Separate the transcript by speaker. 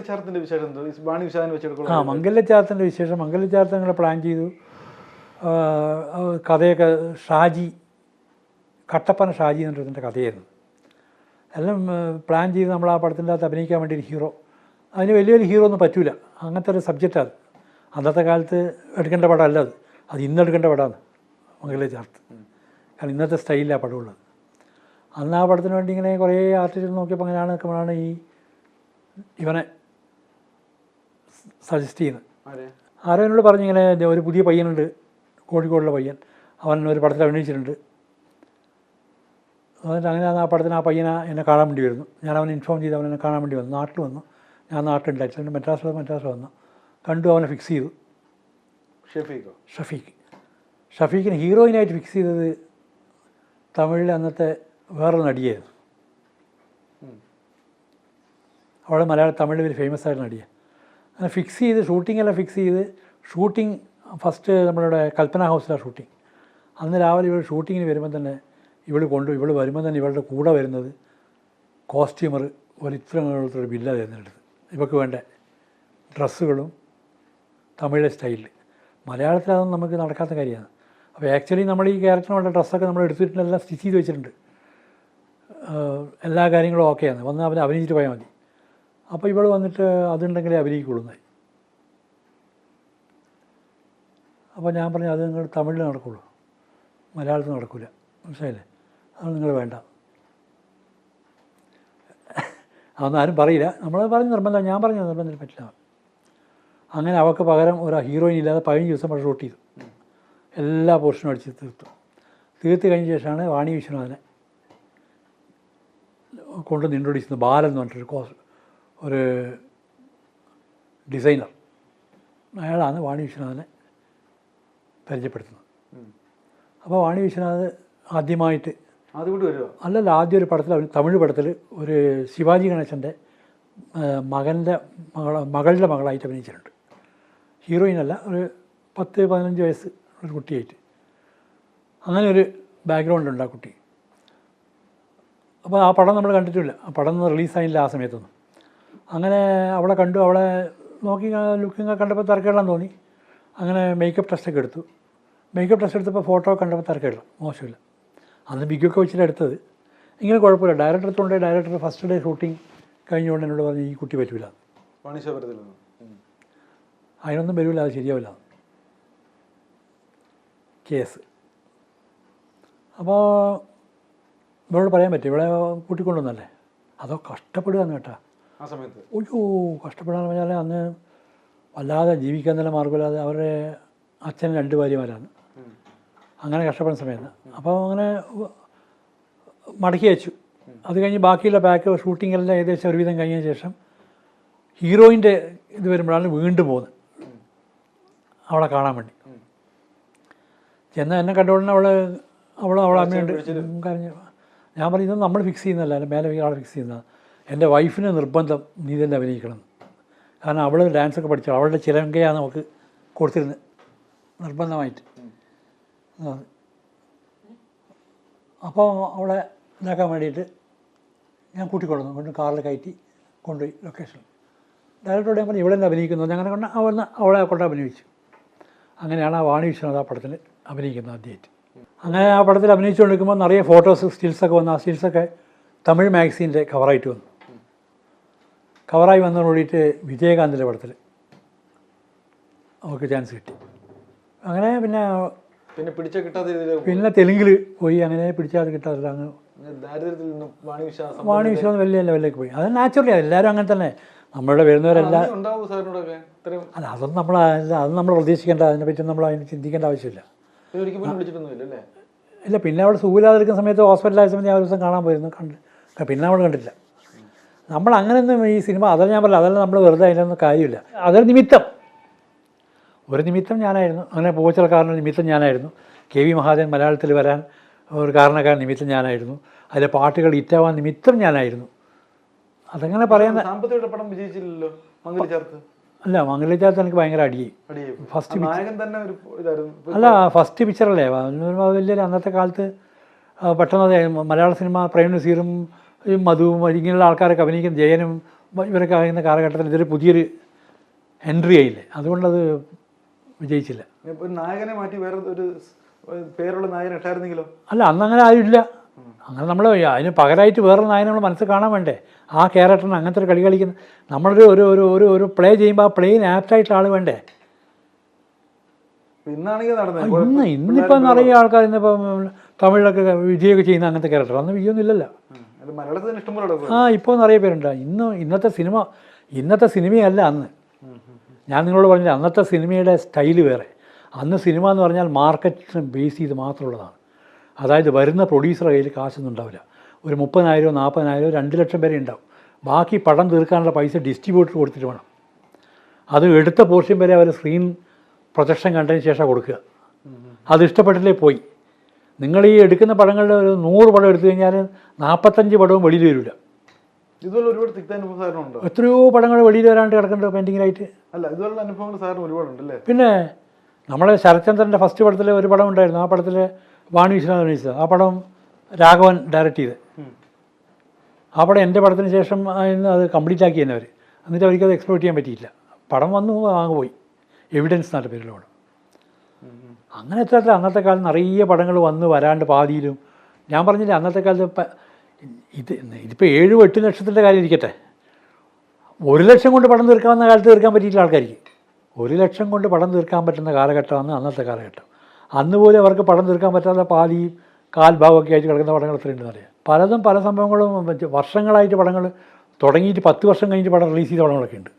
Speaker 1: മംഗലചാരത്തിന്റെ വിശേഷം വിശാഖനെ
Speaker 2: ആ
Speaker 1: വെച്ചെടുക്കണം
Speaker 2: വിശേഷം. മംഗല്യചാർത്ത് ഞങ്ങൾ പ്ലാൻ ചെയ്തു കഥയൊക്കെ ഷാജി കട്ടപ്പന ഷാജി എന്ന് പറഞ്ഞതിന്റെ കഥയായിരുന്നു. എല്ലാം പ്ലാൻ ചെയ്ത് നമ്മൾ ആ പടത്തിന്റെ അകത്ത് അഭിനയിക്കാൻ വേണ്ടി ഒരു ഹീറോ അതിന് വലിയൊരു ഹീറോ ഒന്നും പറ്റൂല. അങ്ങനത്തെ ഒരു സബ്ജക്റ്റാണ് അന്നത്തെ കാലത്ത് എടുക്കേണ്ട പടമല്ല അത്. അത് ഇന്ന് എടുക്കേണ്ട പടമാണ് മംഗല്യചാർത്ത് കാരണം ഇന്നത്തെ സ്റ്റൈലിലാണ് പടമുള്ളത്. അന്ന് ആ പടത്തിന് വേണ്ടി ഇങ്ങനെ കുറേ ആർട്ടിസ്റ്റ് നോക്കിയപ്പോൾ അങ്ങനെയാണ് നിൽക്കുമ്പോഴാണ് ഈ ഇവനെ സജസ്റ്റ് ചെയ്യുന്നത്.
Speaker 1: ആരെ?
Speaker 2: എന്നോട് പറഞ്ഞു ഇങ്ങനെ ഒരു പുതിയ പയ്യനുണ്ട് കോഴിക്കോടുള്ള പയ്യൻ. അവൻ ഒരു പടത്തിൽ അഭിനയിച്ചിട്ടുണ്ട്. എന്നിട്ട് അങ്ങനെ ആ പടത്തിന് ആ പയ്യനെ എന്നെ കാണാൻ വേണ്ടി വരുന്നു. ഞാൻ അവനെ ഇൻഫോം ചെയ്ത് അവൻ എന്നെ കാണാൻ വേണ്ടി വന്നു. നാട്ടിൽ വന്നു. ഞാൻ നാട്ടിലുണ്ടായിരുന്നു മദ്രാസിൽ മദ്രാസിൽ വന്നു കണ്ടു അവനെ ഫിക്സ് ചെയ്തു.
Speaker 1: ഷഫീഖ്?
Speaker 2: ഷഫീഖ്. ഷഫീഖിന് ഹീറോയിനായിട്ട് ഫിക്സ് ചെയ്തത് തമിഴിലെ അന്നത്തെ വേറൊരു നടിയായിരുന്നു. അവൾ മലയാള തമിഴിൽ ഒരു ഫേമസ് ആയിട്ട് നടിയാണ്. അങ്ങനെ ഫിക്സ് ചെയ്ത് ഷൂട്ടിംഗ് എല്ലാം ഫിക്സ് ചെയ്ത് ഷൂട്ടിംഗ് ഫസ്റ്റ് നമ്മളുടെ കൽപ്പന ഹൗസിലാണ് ഷൂട്ടിംഗ് അന്ന് രാവിലെ ഇവൾ ഷൂട്ടിങ്ങിന് വരുമ്പോൾ തന്നെ ഇവൾ കൊണ്ട് ഇവൾ വരുമ്പോൾ തന്നെ ഇവളുടെ കൂടെ വരുന്നത് കോസ്റ്റ്യൂമർ ഒരു ഇത്ര ഒരു ബില്ല തരുന്നെടുത്ത് ഇവൾക്ക് വേണ്ട ഡ്രസ്സുകളും തമിഴ് സ്റ്റൈലിൽ മലയാളത്തിൽ അതൊന്നും നമുക്ക് നടക്കാത്ത കാര്യമാണ്. അപ്പോൾ ആക്ച്വലി നമ്മൾ ഈ ക്യാരക്ടറിനുള്ള ഡ്രസ്സൊക്കെ നമ്മൾ എടുത്തിട്ടുണ്ട് എല്ലാം സ്റ്റിച്ച് ചെയ്ത് വെച്ചിട്ടുണ്ട്. എല്ലാ കാര്യങ്ങളും ഓക്കെയാണ് വന്ന് അവൻ അഭിനയിച്ചിട്ട് പോയാൽ മതി. അപ്പോൾ ഇവൾ വന്നിട്ട് അതുണ്ടെങ്കിലേ അഭിനയിക്കുള്ളൂ അപ്പോൾ ഞാൻ പറഞ്ഞു അത് നിങ്ങൾ തമിഴിൽ നടക്കുള്ളൂ. മലയാളത്തിൽ നടക്കില്ല മനസ്സിലായില്ലേ? അത് നിങ്ങൾ വേണ്ട. അതൊന്നും ആരും പറയില്ല. നമ്മൾ പറഞ്ഞ നിർബന്ധം ഞാൻ പറഞ്ഞു നിർബന്ധം പറ്റില്ല. അങ്ങനെ അവൾക്ക് പകരം ഒരു ഹീറോയിൻ ഇല്ലാതെ പതിനഞ്ച് ദിവസം അവിടെ ഷൂട്ട് ചെയ്തു. എല്ലാ പോർഷനും അടിച്ച് തീർത്തു. തീർത്ത് കഴിഞ്ഞ ശേഷമാണ് വാണി വിശ്വനാഥനെ കൊണ്ടുവന്ന് ഇൻട്രൊഡ്യൂസ് ചെയ്യുന്നത് ബാലൻ പറഞ്ഞിട്ടൊരു കോസ് ഒരു ഡിസൈനർ അയാളാണ് വാണി വിശ്വനാഥനെ പരിചയപ്പെടുത്തുന്നത്. അപ്പോൾ വാണി വിശ്വനാഥ് ആദ്യമായിട്ട്
Speaker 1: അതുകൊണ്ട് വരുമോ
Speaker 2: അല്ലല്ല ആദ്യം ഒരു പടത്തിൽ അവർ തമിഴ് പടത്തിൽ ഒരു ശിവാജി ഗണേശന്റെ മകന്റെ മകൾ മകളുടെ മകളായിട്ട് അഭിനയിച്ചിട്ടുണ്ട്. ഹീറോയിൻ അല്ല ഒരു പത്ത് പതിനഞ്ച് വയസ്സ് ഒരു കുട്ടിയായിട്ട്. അങ്ങനെ ഒരു ബാക്ക്ഗ്രൗണ്ട് ഉണ്ട് ആ കുട്ടി. അപ്പോൾ ആ പടം നമ്മൾ കണ്ടിട്ടില്ല. ആ പടം റിലീസായില്ല ആ സമയത്തൊന്നും. അങ്ങനെ അവളെ കണ്ടു അവളെ നോക്കി ലുക്കിങ് കണ്ടപ്പോൾ തിരക്കേടാൻ തോന്നി. അങ്ങനെ മേക്കപ്പ് ടെസ്റ്റൊക്കെ എടുത്തു. മേക്കപ്പ് ടെസ്റ്റ് എടുത്തപ്പോൾ ഫോട്ടോ കണ്ടപ്പോൾ തിരക്കേടില്ല മോശമില്ല. അന്ന് ബിഗൊക്കെ വെച്ചിട്ട് എടുത്തത്. ഇങ്ങനെ കുഴപ്പമില്ല ഡയറക്ടർ എടുത്തുകൊണ്ട് ഡയറക്ടർ ഫസ്റ്റ് ഡേ ഷൂട്ടിംഗ് കഴിഞ്ഞുകൊണ്ട് എന്നോട് പറഞ്ഞു ഈ കുട്ടി
Speaker 1: പറ്റൂല.
Speaker 2: അതിനൊന്നും വരില്ല അത് ശരിയാവില്ല. കേസ്. അപ്പോൾ ഇവളോട് പറയാൻ പറ്റും ഇവിടെ കൂട്ടിക്കൊണ്ടുവന്നല്ലേ? അതോ കഷ്ടപ്പെടുകയെന്ന് കേട്ടാ.
Speaker 1: ആ സമയത്ത്.
Speaker 2: ഒരു കഷ്ടപ്പെടാന്ന് പറഞ്ഞാൽ അന്ന് വല്ലാതെ ജീവിക്കാൻ തന്നെ മാർഗമില്ലാതെ അവരുടെ അച്ഛൻ രണ്ട് ഭാര്യമാരാണ്. അങ്ങനെ കഷ്ടപ്പെടുന്ന സമയത്ത്. അപ്പോൾ അങ്ങനെ മടക്കി വെച്ചു അത് കഴിഞ്ഞ് ബാക്കിയുള്ള ബാക്ക് ഷൂട്ടിംഗ് എല്ലാം ഏകദേശം ഒരുവിധം കഴിഞ്ഞ ശേഷം ഹീറോയിന്റെ ഇത് വരുമ്പോഴാണ് വീണ്ടും പോകുന്നത്. അവളെ കാണാൻ വേണ്ടി. ചെന്ന് എന്നെ കണ്ട അവൾ അവൾ അവളെ അമ്മയുണ്ട് കരഞ്ഞു. ഞാൻ പറഞ്ഞു ഇത് നമ്മൾ ഫിക്സ് ചെയ്യുന്നതല്ല. മേലെ ആളെ ഫിക്സ് ചെയ്യുന്നതാണ് എന്റെ വൈഫിന് നിർബന്ധം നീ തന്നെ അഭിനയിക്കണം. കാരണം അവൾ ഡാൻസൊക്കെ പഠിച്ചു അവളുടെ ചിലങ്കയാണ് നമുക്ക് കൊടുത്തിരുന്നത് നിർബന്ധമായിട്ട്. അപ്പോൾ അവളെ ഇതാക്കാൻ വേണ്ടിയിട്ട് ഞാൻ കൂട്ടിക്കൊള്ളുന്നു കൊണ്ട് കാറിൽ കയറ്റി കൊണ്ടുപോയി ലൊക്കേഷൻ ഡയറക്ടറോട് ഞാൻ പറഞ്ഞു ഇവിടെ തന്നെ അഭിനയിക്കുന്നു ഞാൻ അങ്ങനെ കൊണ്ട് അവൾ അവളെ കൊണ്ട് അഭിനയിച്ചു. അങ്ങനെയാണ് ആ വാണി വിശ്വനാഥ് ആ പടത്തിൽ അഭിനയിക്കുന്നത് ആദ്യമായിട്ട്. അങ്ങനെ ആ പടത്തിൽ അഭിനയിച്ചുകൊണ്ടിരിക്കുമ്പോൾ നിറയെ ഫോട്ടോസ് സ്റ്റിൽസൊക്കെ വന്നു ആ സ്റ്റിൽസൊക്കെ തമിഴ് മാഗസീനിന്റെ കവറായിട്ട് വന്നു. കവറായി വന്നതോടുകൂടിയിട്ട് വിജയകാന്തിന്റെ പടത്തിൽ അവർക്ക് ചാൻസ് കിട്ടി. അങ്ങനെ പിന്നെ
Speaker 1: പിന്നെ പിടിച്ച കിട്ടാത്ത
Speaker 2: പിന്നെ തെലുങ്കിൽ പോയി അങ്ങനെ പിടിച്ചാൽ കിട്ടാറില്ല അങ്ങ്
Speaker 1: ദാരിദ്ര്യത്തിൽ നിന്നും വാണി വിശ്വാസം
Speaker 2: വാണി വലിയ ലെവലിലേക്ക് പോയി. അത് നാച്ചുറലി എല്ലാവരും അങ്ങനെ തന്നെ. നമ്മളുടെ വരുന്നവരെല്ലാം അല്ല അതൊന്നും നമ്മൾ അത് നമ്മൾ പ്രതീക്ഷിക്കേണ്ട അതിനെപ്പറ്റി നമ്മൾ അതിന് ചിന്തിക്കേണ്ട ആവശ്യമില്ല. ഇല്ല പിന്നെ അവിടെ സൂര്യാതിരിക്കുന്ന സമയത്ത് ഹോസ്പിറ്റലായ സമയത്ത് ഞാൻ ഒരു ദിവസം കാണാൻ പോയിരുന്നു. കണ്ട് പിന്നെ നമ്മൾ കണ്ടില്ല. നമ്മൾ അങ്ങനെയൊന്നും ഈ സിനിമ അതല്ല ഞാൻ പറഞ്ഞില്ല അതല്ല നമ്മൾ വെറുതെ അതിനൊന്നും കാര്യമില്ല. അതൊരു നിമിത്തം. ഒരു നിമിത്തം ഞാനായിരുന്നു. അങ്ങനെ പോച്ചൽക്കാരന്റെ നിമിത്തം ഞാനായിരുന്നു. കെ വി മഹാദേവൻ മലയാളത്തിൽ വരാൻ ഒരു കാരണക്കാരൻ നിമിത്തം ഞാനായിരുന്നു. അതിലെ പാട്ടുകൾ ഇറ്റാവാൻ നിമിത്തം ഞാനായിരുന്നു. അതങ്ങനെ പറയാൻ
Speaker 1: സാമ്പത്തിക പടം വിജയിച്ചില്ലല്ലോ മംഗലി ചേർത്ത്?
Speaker 2: അല്ല എനിക്ക് ഭയങ്കര അടിയായി.
Speaker 1: അടിയെ
Speaker 2: ഫസ്റ്റ് അല്ല ഫസ്റ്റ് പിക്ചറല്ലേ? വലിയ അന്നത്തെ കാലത്ത് പെട്ടെന്ന് മലയാള സിനിമ പ്രേം നസീറും ഈ മധുവും ഇങ്ങനെയുള്ള ആൾക്കാരൊക്കെ അഭിനയിക്കുന്ന ജയനും ഇവരൊക്കെ ആയിരുന്ന കാലഘട്ടത്തിൽ ഇതൊരു പുതിയൊരു എൻട്രി ആയില്ലേ? അതുകൊണ്ടത് വിജയിച്ചില്ല.
Speaker 1: ഒരു നായകനെ മാറ്റി വേറെ ഒരു പേരുള്ള നായകൻ ഇട്ടായിരുന്നെങ്കിലോ?
Speaker 2: അല്ല അന്ന് അങ്ങനെ ആരുമില്ല. അങ്ങനെ നമ്മൾ അതിന് പകരമായിട്ട് വേറെ നായനെ നമ്മൾ മനസ്സിൽ കാണാൻ വേണ്ടേ? ആ ക്യാരക്ടറിന് അങ്ങനത്തെ ഒരു കളി കളിക്കുന്ന നമ്മളൊരു ഒരു ഒരു ഒരു ഒരു പ്ലേ ചെയ്യുമ്പോൾ ആ പ്ലേയിന് ആപ്റ്റായിട്ടുള്ള ആൾ വേണ്ടേ?
Speaker 1: ഇന്നാണെങ്കിൽ
Speaker 2: ആ,
Speaker 1: നടന്നത്
Speaker 2: ഇന്ന് ഇന്നിപ്പോൾ നിറയെ ആൾക്കാർ ഇന്നിപ്പം തമിഴിലൊക്കെ വിജയമൊക്കെ ചെയ്യുന്ന അങ്ങനത്തെ ക്യാരക്ടർ അന്ന് വിജയമൊന്നും ഇല്ലല്ലോ. ആ ഇപ്പോൾ നിറയെ പേരുണ്ട്. ഇന്ന് ഇന്നത്തെ സിനിമ ഇന്നത്തെ സിനിമയല്ല അന്ന്. ഞാൻ നിങ്ങളോട് പറഞ്ഞില്ല അന്നത്തെ സിനിമയുടെ സ്റ്റൈൽ വേറെ. അന്ന് സിനിമ എന്ന് പറഞ്ഞാൽ മാർക്കറ്റിനെ ബേസ് ചെയ്ത് മാത്രമുള്ളതാണ്. അതായത് വരുന്ന പ്രൊഡ്യൂസറുടെ കയ്യിൽ കാശൊന്നും ഉണ്ടാവില്ല. ഒരു മുപ്പതിനായിരമോ നാൽപ്പതിനായിരമോ രണ്ട് ലക്ഷം വരെ ഉണ്ടാവും. ബാക്കി പടം തീർക്കാനുള്ള പൈസ ഡിസ്ട്രിബ്യൂട്ടർ കൊടുത്തിട്ട് വേണം. അത് എടുത്ത പോർഷൻ വരെ അവർ സ്ക്രീൻ പ്രൊജക്ഷൻ കണ്ടതിന് ശേഷം കൊടുക്കുക. അത് ഇഷ്ടപ്പെട്ടില്ലേ പോയി. നിങ്ങൾ ഈ എടുക്കുന്ന പടങ്ങളുടെ ഒരു നൂറ് പടം എടുത്തു കഴിഞ്ഞാൽ നാൽപ്പത്തഞ്ച് പടവും വെളിയിൽ വരില്ല.
Speaker 1: ഇതുപോലെ ഒരുപാട് തിക്ത അനുഭവം സാറിനുണ്ടോ
Speaker 2: എത്രയോ പടങ്ങൾ വെളിയിൽ വരാണ്ട് കിടക്കുന്നുണ്ട് പെയിന്റിങ്ങിലായിട്ട്.
Speaker 1: അല്ല ഇതുപോലുള്ള അനുഭവങ്ങൾ സാറിന് ഒരുപാടുണ്ട് അല്ലേ
Speaker 2: പിന്നെ നമ്മുടെ ശരത്ചന്ദ്രന്റെ ഫസ്റ്റ് പടത്തിൽ ഒരു പടം ഉണ്ടായിരുന്നു. ആ പടത്തിൽ വാണി വിശ്വനാഥ് അഭിനയിച്ചത്. ആ പടം രാഘവൻ ഡയറക്റ്റ് ചെയ്ത്. ആ പടം എന്റെ പടത്തിന് ശേഷം അത് കംപ്ലീറ്റ് ആക്കി തന്നെ അവർ എന്നിട്ട് അവർക്ക് അത് എക്സ്പ്ലോർ ചെയ്യാൻ പറ്റിയില്ല. പടം വന്നു വാങ്ങുപോയി പോയി. എവിഡൻസ് നല്ല പേരിലുള്ള പടം. അങ്ങനെ എത്ര എത്ര അന്നത്തെ കാലത്ത് നിറയെ പടങ്ങൾ വന്ന് വരാണ്ട് പാതിയിലും. ഞാൻ പറഞ്ഞില്ല അന്നത്തെ കാലത്ത് ഇത് ഇതിപ്പോൾ ഏഴും എട്ട് ലക്ഷത്തിന്റെ കാര്യം ഇരിക്കട്ടെ. ഒരു ലക്ഷം കൊണ്ട് പടം തീർക്കാവുന്ന കാലത്ത് തീർക്കാൻ പറ്റിയില്ല ആൾക്കാർക്ക് ഒരു ലക്ഷം കൊണ്ട് പടം തീർക്കാൻ പറ്റുന്ന കാലഘട്ടമാണ് അന്നത്തെ കാലഘട്ടം. അന്ന് പോലും അവർക്ക് പടം തീർക്കാൻ പറ്റാത്ത പാതി കാൽഭാവമൊക്കെ ആയിട്ട് കിടക്കുന്ന പടങ്ങൾ എത്രയുണ്ടെന്ന് അറിയാം? പലതും പല സംഭവങ്ങളും വർഷങ്ങളായിട്ട് പടങ്ങൾ തുടങ്ങിയിട്ട് പത്ത് വർഷം കഴിഞ്ഞിട്ട് പടം റിലീസ് ചെയ്ത പടങ്ങളൊക്കെ ഉണ്ട്